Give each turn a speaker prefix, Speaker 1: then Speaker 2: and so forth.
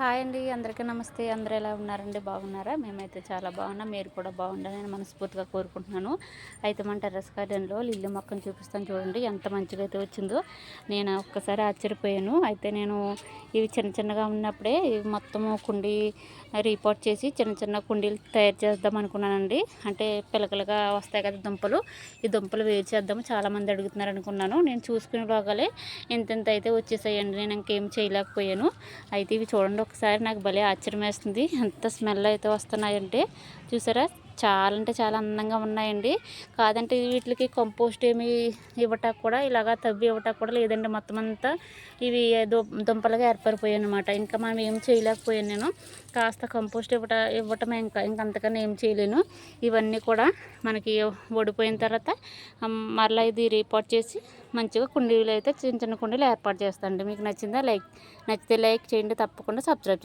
Speaker 1: Hi అండి అందరికీ నమస్తే. అందరూ ఎలా ఉన్నారండి? బాగున్నారా? మేమైతే చాలా బాగున్నాం. మీరు కూడా బాగుండాలని మనస్ఫూర్తిగా కోరుకుంటున్నాను. అయితే మన టెర్రస్ గార్డెన్లో లిల్లీ మొక్కను చూపిస్తాను చూడండి ఎంత మంచిగా అయితే వచ్చిందో. నేను ఒక్కసారి ఆశ్చర్యపోయాను. అయితే నేను ఇవి చిన్న చిన్నగా ఉన్నప్పుడే ఇవి మొత్తము కుండీ రీపోర్ట్ చేసి చిన్న చిన్న కుండీలు తయారు చేద్దాం అనుకున్నానండి. అంటే పిలకలుగా వస్తాయి కదా దుంపలు ఈ దుంపలు వేరు చేద్దాము. చాలామంది అడుగుతున్నారు అనుకున్నాను. నేను చూసుకునే లోగాలే ఇంత అయితే వచ్చేసాయండి. నేను ఇంకేం చేయలేకపోయాను. అయితే ఇవి చూడండి ఒకసారి నాకు భలే ఆశ్చర్యం వేస్తుంది ఎంత స్మెల్ అయితే వస్తున్నాయంటే. చూసారా? చాలా అంటే చాలా అందంగా ఉన్నాయండి. కాదంటే వీటికి కంపోస్ట్ ఏమి ఇవ్వటం కూడా ఇలాగా తవ్వి ఇవ్వటం కూడా లేదండి. మొత్తం అంతా ఇవి దుంపలుగా ఏర్పడిపోయాయి అనమాట ఇంకా మనం ఏం చేయలేకపోయాను నేను. కాస్త కంపోస్ట్ ఇవ్వట ఇవ్వటమే ఇంకా ఇంకా అంతకన్నా ఏం చేయలేను. ఇవన్నీ కూడా మనకి ఓడిపోయిన తర్వాత మరలా ఇది రిపోర్ట్ చేసి మంచిగా కుండీలు అయితే చిన్న చిన్న కుండీలు ఏర్పాటు చేస్తాండి మీకు నచ్చిందా లైక్ నచ్చితే లైక్ చేయండి. తప్పకుండా సబ్స్క్రైబ్